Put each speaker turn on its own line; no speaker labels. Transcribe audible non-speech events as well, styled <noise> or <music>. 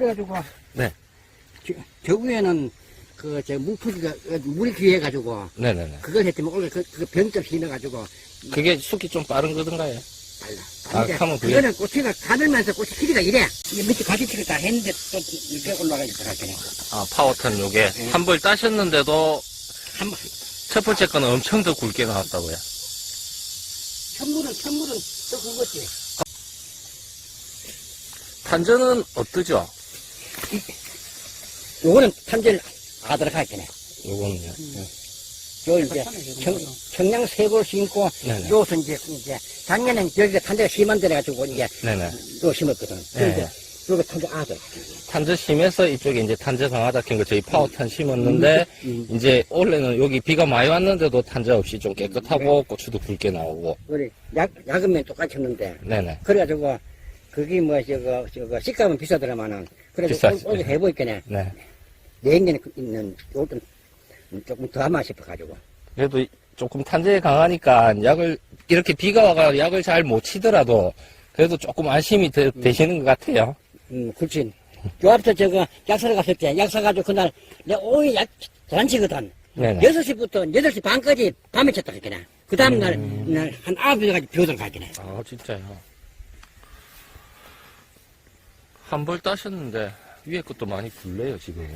그래가지고
네.
저, 저 위에는 그저 물풀기가 어, 물이 귀해가지고
네네네.
그걸 했더니 원래 그, 그 병점 심어가지고
그게 숙기 좀 빠른 거든가요?
달라.
아, 하면 그게-
그거는 꽃이가 가늘면서 꽃이 길이가 이래. 이게 밑에 가지치기 다 했는데 또 이렇게 올라가 있더라. 그냥.
아, 파워턴 요게.
네.
한벌 따셨는데도
한 번.
첫 번째 거는 엄청 더 굵게 나왔다고요.
천물은 천물은 또 그거지.
탄저는 어떠죠?
요거는 탄절 아들가 있겠네.
요거는요.
요 이제 청, 청량 세골 심고
네네.
요것은 이제 이제 작년엔 여기가 탄저가 심한 데래 가지고 이제
네네.
요 심었거든.
네.
근데 요거 탄저 아들.
탄저 심해서 이쪽에 이제 탄저 강하다 킨거 저희 파워탄 심었는데
음.
이제 원래는 여기 비가 많이 왔는데도 탄저 없이 좀 깨끗하고 고추도 굵게 나오고
우리 약 약은면 똑같이 했는데
네네
그래가지고 그게 뭐 저거 저거 식감은 비싸더라마는 그래도
비싸지.
오늘 해보니까네 <laughs>
네.
내년에 있는 요것도 조금 더 하마 싶어가지고.
그래도 조금 탄저에 강하니까 약을 이렇게 비가 와가 약을 잘 못 치더라도 그래도 조금 안심이 되, 되시는 것 같아요.
음 그렇지. 요 앞서 저거 약사를 갔을 때 약 사 가지고 그날 내 오이 약 잔치거든.
네네.
6시부터 8시 반까지 밤에 쳤다 했겠네 그 다음날
음.
날한 9시까지 비오던 갔겠네
아 진짜요 한 벌 따셨는데 위에 것도 많이 굴래요 지금